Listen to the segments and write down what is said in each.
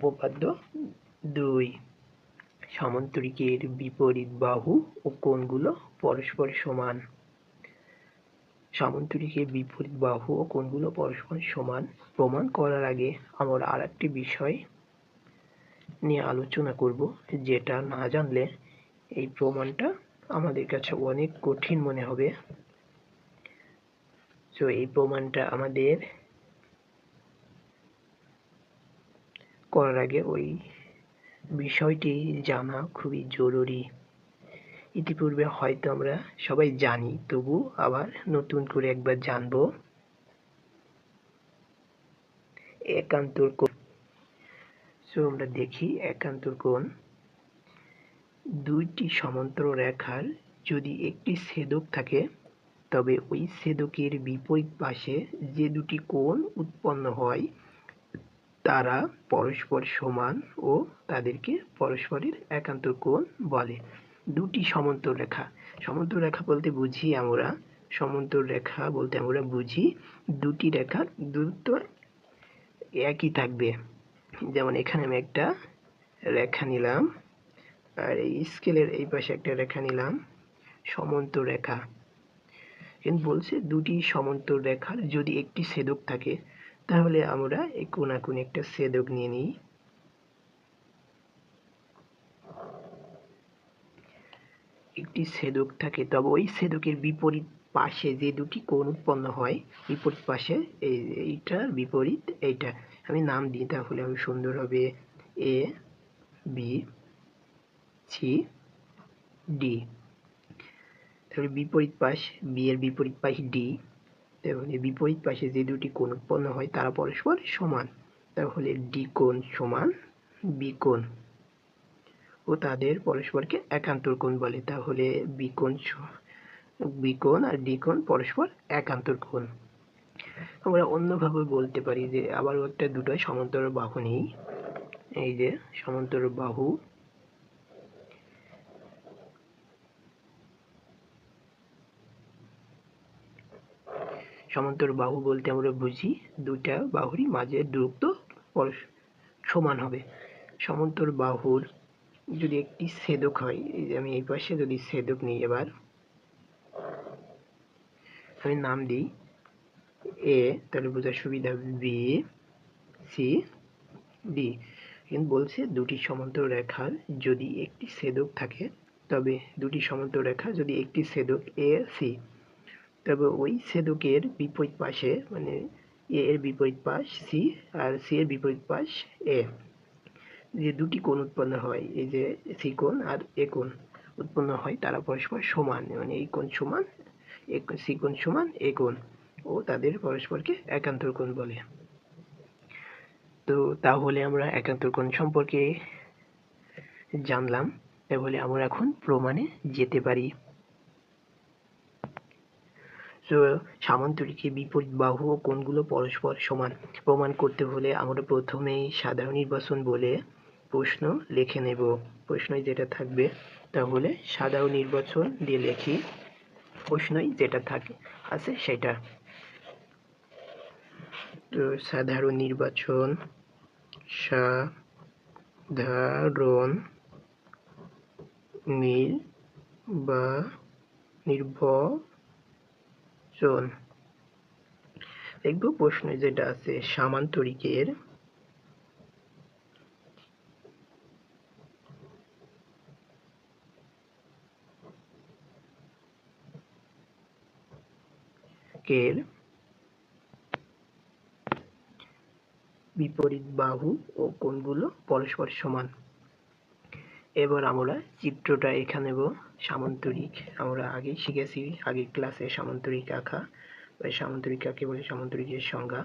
উপপাদ্য দুই। সামান্তরিকের বিপরীত বাহু ও কোণগুলো পরস্পর সমান। সামান্তরিকের বিপরীত বাহু ও কোণগুলো পরস্পর সমান। প্রমাণ করার আগে আমরা আর একটি বিষয় নিয়ে আলোচনা করব, যেটা না জানলে এই প্রমাণটা আমাদের কাছে অনেক কঠিন মনে হবে। তো এই প্রমাণটা আমাদের করার আগে ওই বিষয়টি জানা খুবই জরুরি। ইতিপূর্বে হয়তো আমরা সবাই জানি, তবু আবার নতুন করে একবার জানব। একান্তর কোণ। সো আমরা দেখি একান্তর কোণ। দুইটি সমান্তর রেখার যদি একটি ছেদক থাকে, তবে ওই ছেদকের বিপরীত পাশে যে দুটি কোণ উৎপন্ন হয় তারা পরস্পর সমান ও তাদেরকে পরস্পরের একান্ত কোণ বলে। দুটি সমান্তর রেখা। সমান্তর রেখা বলতে বুঝি আমরা, সমান্তর রেখা বলতে আমরা বুঝি দুটি রেখার দূরত্ব একই থাকবে। যেমন এখানে আমি একটা রেখা নিলাম, আর এই স্কেলের এই পাশে একটা রেখা নিলাম, সমান্তর রেখা। কিন্তু বলছে দুটি সমান্তর রেখার যদি একটি ছেদক থাকে তাহলে আমরা এই কোনাকুনি একটা ছেদক নিয়ে নিই। একটি ছেদক থাকে, তবে ওই ছেদকের বিপরীত পাশে যে দুটি কোণ উৎপন্ন হয়, বিপরীত পাশে এই এইটার বিপরীত এইটা। আমি নাম দিই তাহলে আমি সুন্দর হবে এ বি সি ডি তাহলে বিপরীত পাশ বি এর বিপরীত পাশ ডি তাহলে বিপরীত পাশে যে দুটি কোণ উৎপন্ন হয়, তারা পরস্পর সমান। তাহলে ডি কোণ সমান বি কোণ। ও তাদের পরস্পরকে একান্তর কোণ বলে। তাহলে বি কোণ বি কোণ আর ডি কোণ পরস্পর একান্তর কোণ। আমরা অন্যভাবে বলতে পারি যে আবার একটা দুটো সমান্তর বাহু নেই। এই যে সমান্তর বাহু সমান্তর বাহু বলতে আমরা বুঝি, দুইটা বাহুরই মাঝের দূরত্ব সমান হবে। সমান্তর বাহুর যদি একটি ছেদক হয়, এই যে আমি এই পাশে যদি ছেদক নিই এবার, আমি নাম দিই এ তাহলে বোঝার সুবিধা বি সি ডি কিন্তু বলছে দুটি সমান্তর রেখার যদি একটি ছেদক থাকে, তবে দুটি সমান্তর রেখা যদি একটি ছেদক এ সি তবে ওই ছেদকের বিপরীত পাশে মানে এ এর বিপরীত পাশ, সি আর সি এর বিপরীত পাশ, এ। যে দুটি কোণ উৎপন্ন হয়, এই যে সি কোণ আর এ কোণ উৎপন্ন হয়, তারা পরস্পর সমান মানে এই কোণ সমান সি কোণ সমান, এ কোণ। ও তাদের পরস্পরকে একান্তর কোণ বলে। তো তাহলে আমরা একান্তর কোণ সম্পর্কে জানলাম। তাহলে আমরা এখন প্রমাণে যেতে পারি। সামান্তরিকের বিপরীত বাহু ও কোণগুলো পরস্পর সমান প্রমাণ করতে হলে আমরা প্রথমেই সাধারণ নির্বাচন বলে প্রশ্ন লিখে নেব। প্রশ্নই যেটা থাকবে, তাহলে সাধারণ নির্বাচন দিয়ে লিখি। প্রশ্নই যেটা থাকে, আছে সেটা। তো সাধারণ নির্বাচন, সাধারণ নির্বাচন দেখব প্রশ্নে যেটা আছে সামান্তরিকের এর বিপরীত বাহু ও কোণগুলো পরস্পর সমান? এবার আমরা চিত্রটা এখানে সামান্তরিক। আমরা আগে শিখেছি আগের ক্লাসে সামান্তরিক আঁকা। সামান্তরিক কাকে বলে সামান্তরিকের সংজ্ঞা।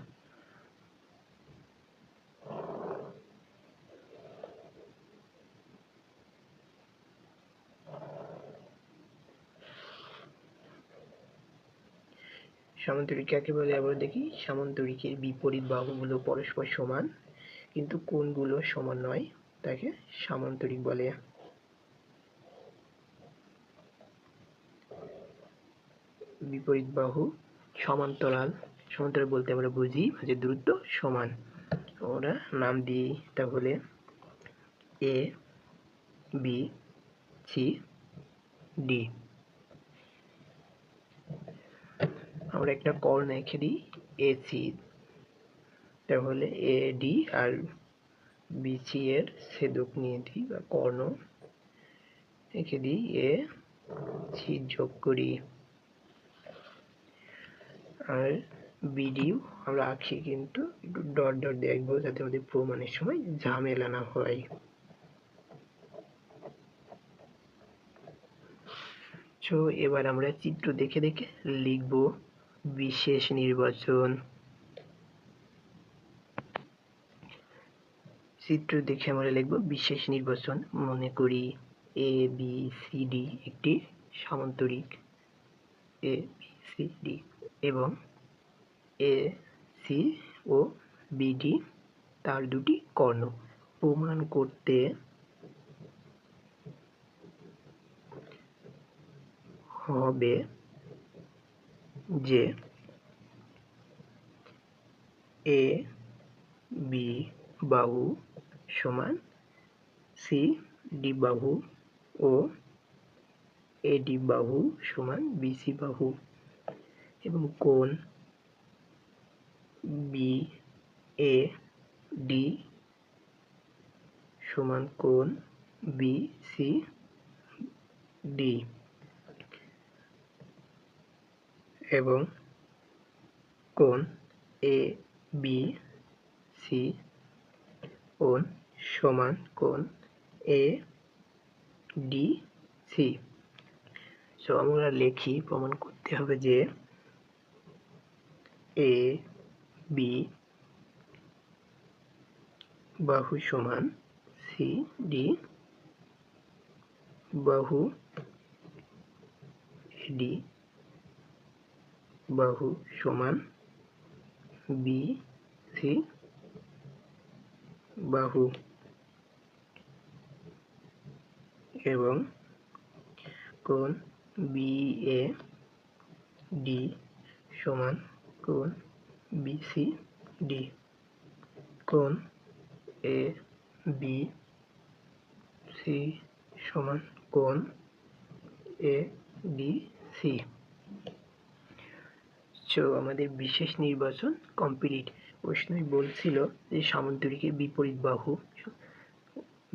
সামান্তরিক কাকে বলে আমরা দেখি, সামান্তরিকের বিপরীত বাহুগুলো পরস্পর সমান, কিন্তু কোণগুলো সমান নয়। তাকে সামান্তরিক বলে। বিপরীত বাহু সমান্তরাল। সমান্তরাল বলতে আমরা বুঝি যে দূরত্ব সমান। ও আমরা নাম দিই তাহলে এ বি সি ডি আমরা একটা কর্ণ এঁকে দিই এ সি তাহলে এ ডি আর বিসি এর ছেদক নিয়ে দিই বা কর্ণ এঁকে দিই, এ সি যোগ করি। আর বিডিও আমরা আঁকি কিন্তু একটু ডট ডট দেখব যাতে আমাদের প্রমাণের সময় ঝামেলা না হয়। তো এবার আমরা চিত্র দেখে দেখে লিখব বিশেষ নির্বাচন। চিত্র দেখে আমরা লিখব বিশেষ নির্বাচন মনে করি এ বি সি ডি একটি সামান্তরিক এ বি সি ডি এবং এ সি ও বিডি তার দুটি কর্ণ প্রমাণ করতে হবে যে এ বি বাহু সমান সি ডি বাহু ও এডি বাহু সমান বিসি বাহু এবং কোণ বি এ ডি সমান কোণ বি সি ডি এবং কোণ এ বি সি কোণ সমান কোণ এ ডি সি সো আমরা লিখি, প্রমাণ করতে হবে যে এ বি বাহু সমান সি ডি বাহু এডি বাহু সমান বি সি বাহু। এবং কোণ বি এ ডি সমান কোণ বি সি ডি কোণ এ বি সি সমান কোণ এ ডি সি সো আমাদের বিশেষ নির্বাচন কমপ্লিট বৈষ্ণবী বলছিল যে সামন্তরিকের বিপরীত বাহু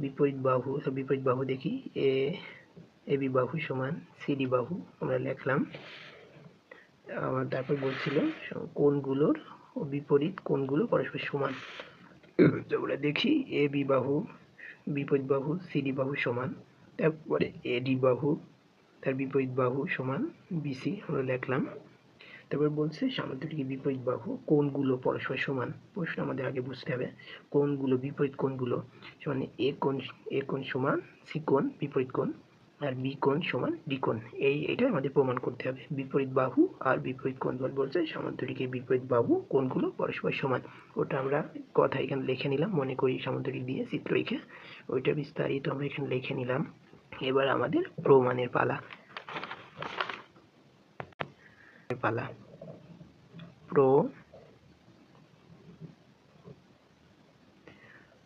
বিপরীত বাহু বিপরীত বাহু দেখি, এ এ বি বাহু সমান সিডি বাহু, আমরা লিখলাম। আমার তারপর বলছিল কোনগুলোর বিপরীত, কোনগুলো পরস্পর সমান। আমরা দেখি এ বি বাহু, বিপরীত বাহু সিডি বাহু সমান। তারপরে এডি বাহু, তার বিপরীত বাহু সমান বিসি আমরা লিখলাম। তারপর বলছে সামুদ্রিক বিপরীত বাহু কোনগুলো পরস্পর সমান। প্রশ্ন আমাদের আগে বুঝতে হবে কোনগুলো বিপরীত কোনগুলো মানে এ কোন এ কোন সমান সি কোন বিপরীত কোন আর বি কোণ সমান ডি কোণ। এই এটা আমাদের প্রমাণ করতে হবে, বিপরীত বাহু আর বিপরীত কোণ। বল বলছে সামান্তরিকের বিপরীত বাহু কোণগুলো পরস্পর সমান। ওটা আমরা কথা এখানে লিখে নিলাম, মনে করি সামুদ্রিক দিয়ে চিত্র রেখে ওইটা বিস্তারিত আমরা এখানে লিখে নিলাম। এবার আমাদের প্রমাণের পালা। পালা। প্রো।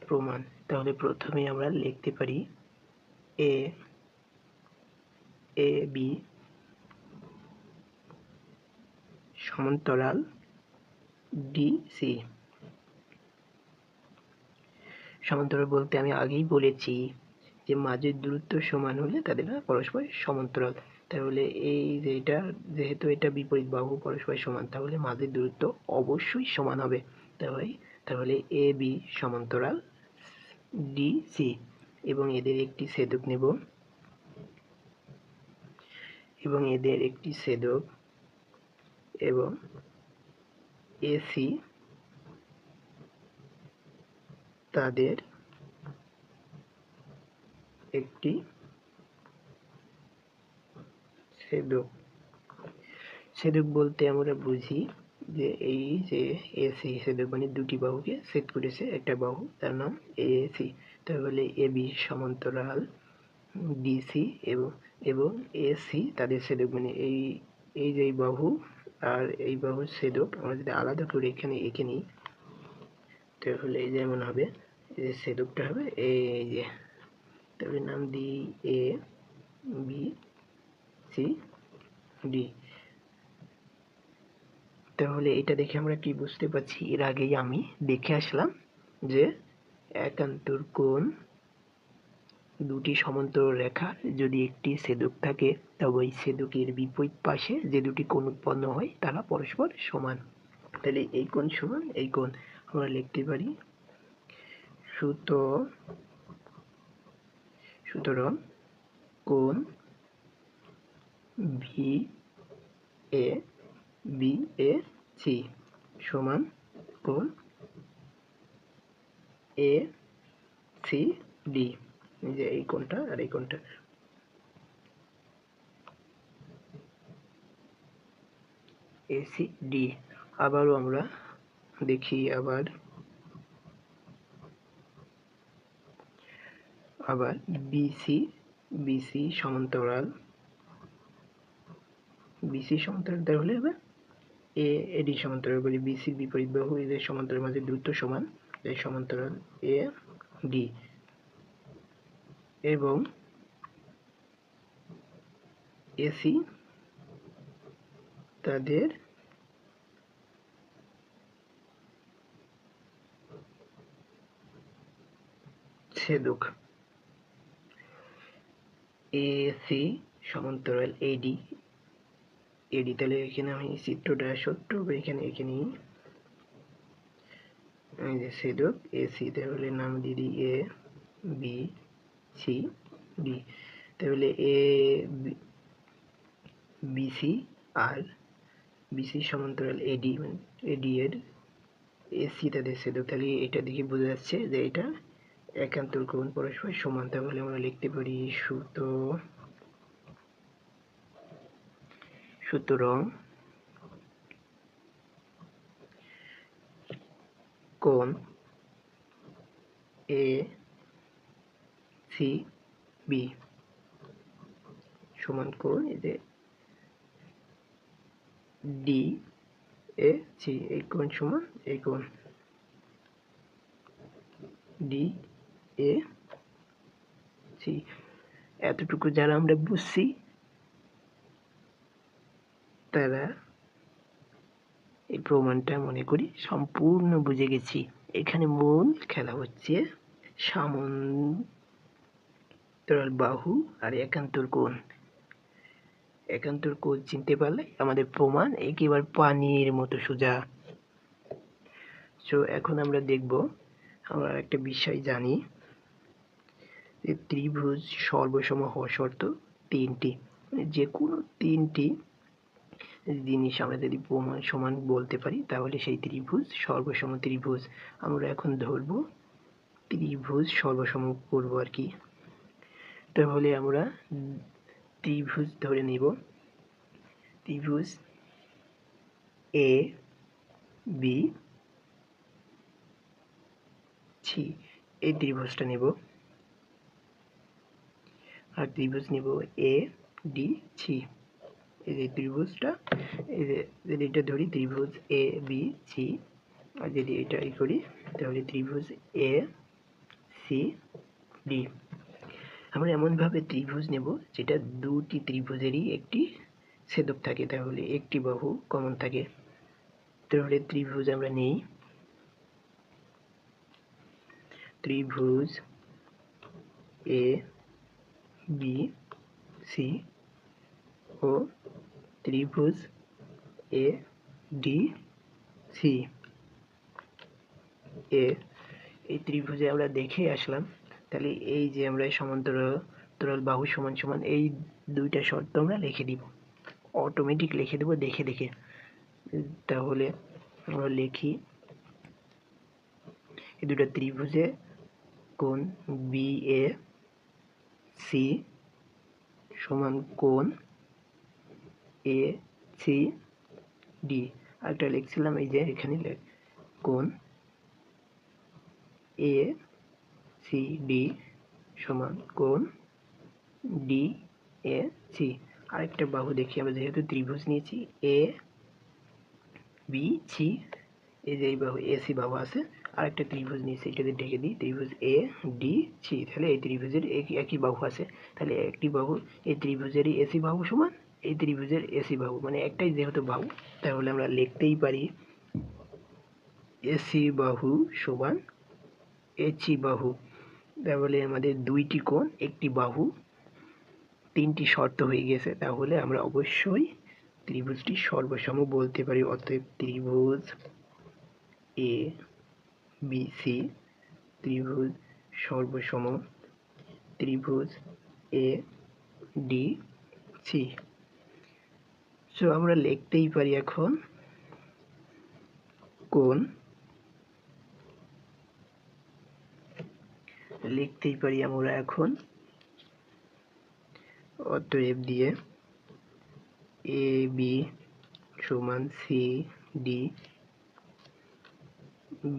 প্রমাণ। তাহলে প্রথমে আমরা লিখতে পারি এ এ, বি সমান্তরাল ডি, সি। সমান্তরাল বলতে আমি আগেই বলেছি যে মাঝের দূরত্ব সমান হলে তাদের পরস্পর সমান্তরাল। তাহলে এই যে এটা, যেহেতু এটা বিপরীত বাহু পরস্পর সমান, তাহলে মাঝের দূরত্ব অবশ্যই সমান হবে। তাহলে তাহলে এ বি সমান্তরাল ডি সি এবং এদের একটি ছেদক নেব। এবং এদের একটি ছেদক এবং এসি তাদের একটি ছেদক ছেদক বলতে আমরা বুঝি যে এই যে এসি ছেদক মানে দুটি বাহুকে ছেদ করেছে। একটা বাহু, তার নাম এসি তাহলে এ বি সমান্তরাল ডিসি এবং এবং এসি তাদের ছেদক মানে এই এই যে বাহু আর এই বাহুর ছেদক আমরা যদি আলাদা করে এখানে এঁকে নিই, তাহলে এই যেমন হবে, এই যে সেদুকটা হবে, এই যে, তাহলে নাম দিই এ বি সি তাহলে এটা দেখে আমরা কি বুঝতে পারছি? এর আগেই আমি দেখে আসলাম যে একান্তর কোণ দুটি সমান্তর রেখার যদি একটি ছেদক থাকে, তবে ওই ছেদকের বিপরীত পাশে যে দুটি কোণ উৎপন্ন হয়, তারা পরস্পর সমান। তাহলে এই কোণ সমান, এই কোণ আমরা লিখতে পারি সুত সুতরাং কোণ V A B A C সমান কোণ এ সি ডি যে এই কোণটা আর এই কোণটা। এসি ডি আবারও আমরা দেখি, আবার আবার বিসি বিসি সমান্তরাল। বিসি সমান্তরাল তাহলে হবে এ এডি সমান্তরাল বলি বিসির বিপরীত বাহু এদের সমান্তরাল মাঝে দূরত্ব সমান এই সমান্তরাল এ ডি এবং এসি তাদের ছেদক। এসি সমান্তরাল এডি এডি তাহলে এখানে আমি চিত্রটা ছোট্ট এখানে এখানে এই যে ছেদক এসি তাহলে নাম দিয়ে দিই এ, বি, সি, ডি। তাহলে এ বিসি আর বিসি সমান্তরাল এডি মানে এডি এর এসি তাদের ছেদক তাহলে এটা দেখে বোঝা যাচ্ছে যে এটা একান্তর কোণ পরস্পর সমান, তাহলে আমরা লিখতে পারি সুত সুতরাং কোণ এ সি বি সমান কোণ এই যে ডি এ সি এই কোণ সমান এই কোণ। ডি এ সি এতটুকু যারা আমরা বুঝছি তারা এই প্রমাণটা মনে করি সম্পূর্ণ বুঝে গেছি। এখানে মূল খেলা হচ্ছে সামন্তরাল বাহু আর একান্তর কোণ। একান্তর কোণ চিনতে পারলে আমাদের প্রমাণ একেবারে পানির মতো সোজা। সো এখন আমরা দেখব, আমরা একটা বিষয় জানি যে ত্রিভুজ সর্বসম হওয়া শর্ত তিনটি। যে কোনো তিনটি জিনিস আমরা যদি প্রমাণ সমান বলতে পারি, তাহলে সেই ত্রিভুজ, সর্বসম ত্রিভুজ আমরা এখন ধরব। ত্রিভুজ সর্বসম করব আর কি। তাহলে আমরা ত্রিভুজ ধরে নিব। ত্রিভুজ এ বি সি এই ত্রিভুজটা নেব। আর ত্রিভুজ নেব এ ডি সি এই যে ত্রিভুজটা, এই যে যদি এটা ধরি ত্রিভুজ এ বি সি আর যদি এটা ই করি, তাহলে ত্রিভুজ এ সি ডি আমরা এমনভাবে ত্রিভুজ নেব যেটা দুটি ত্রিভুজেরই একটি ছেদক থাকে, তাহলে একটি বাহু কমন থাকে। তাহলে ত্রিভুজ আমরা নেই। ত্রিভুজ এ বি সি ও ত্রিভুজ এ, ডি, সি। এ, এই ত্রিভুজে আমরা দেখে আসলাম। তাহলে এই যে আমরা সমান্তরাল বাহু সমান সমান, এই দুইটা শর্ত আমরা লিখে দিব। অটোমেটিক লিখে দেব, দেখে দেখে। তাহলে আমরা লিখি, এই দুটো ত্রিভুজে কোণ বি এ সি সমান কোণ এ সি ডি আরেকটা লিখছিলাম, এই যে এখানে কোণ এ সি ডি সমান কোণ ডি এ সি আরেকটা বাহু দেখি, আমরা যেহেতু ত্রিভুজ নিয়েছি এ বি সি এই যে এই বাহু এ সি বাহু আছে, আরেকটা ত্রিভুজ নিয়েছি, এটাতে ঢেকে দিই, ত্রিভুজ এ ডি সি তাহলে এই ত্রিভুজের একই বাহু আছে। তাহলে একটি বাহু, এই ত্রিভুজেরই এসি বাহু সমান এই ত্রিভুজের এসি বাহু। মানে একটাই যেহেতু বাহু, তাহলে আমরা লিখতেই পারি এসি বাহু সমান এচি বাহু। তাহলে আমাদের দুইটি কোণ, একটি বাহু, তিনটি শর্ত হয়ে গেছে। তাহলে আমরা অবশ্যই ত্রিভুজটি সর্বসম বলতে পারি। অতএব ত্রিভুজ এ বি সি ত্রিভুজ সর্বসম, ত্রিভুজ এ ডি সি সো আমরা লিখতেই পারি এখন কোন? লিখতেই পারি আমরা এখন অতএব দিয়ে এ বি সমান সি ডি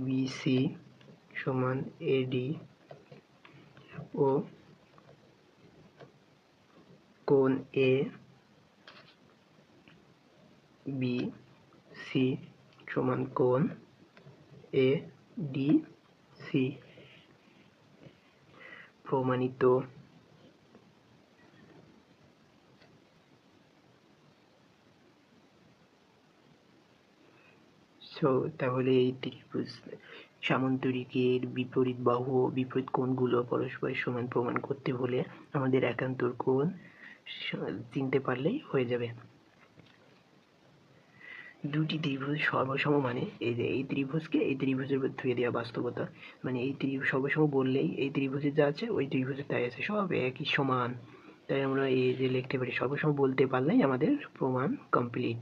বিসি সমান এডি ও কোন এ বি সি সমান কোণ এ প্রমাণিত। সো তাহলে এই ত্রিভুজ সামান্তরিকের বিপরীত বাহু ও বিপরীত কোণগুলো পরস্পরের সমান প্রমাণ করতে হলে আমাদের একান্তর কোণ চিনতে পারলেই হয়ে যাবে। দুটি ত্রিভুজ সর্বসম মানে এই যে এই ত্রিভুজকে এই ত্রিভুজের ধুয়ে দেওয়া বাস্তবতা। মানে এই ত্রিভুজ সর্বসম বললেই এই ত্রিভুজের যা আছে ওই ত্রিভুজের তাই আছে, সব একই সমান। তাই আমরা এই যে লিখতে পারি সর্বসম বলতে পারলেই আমাদের প্রমাণ কমপ্লিট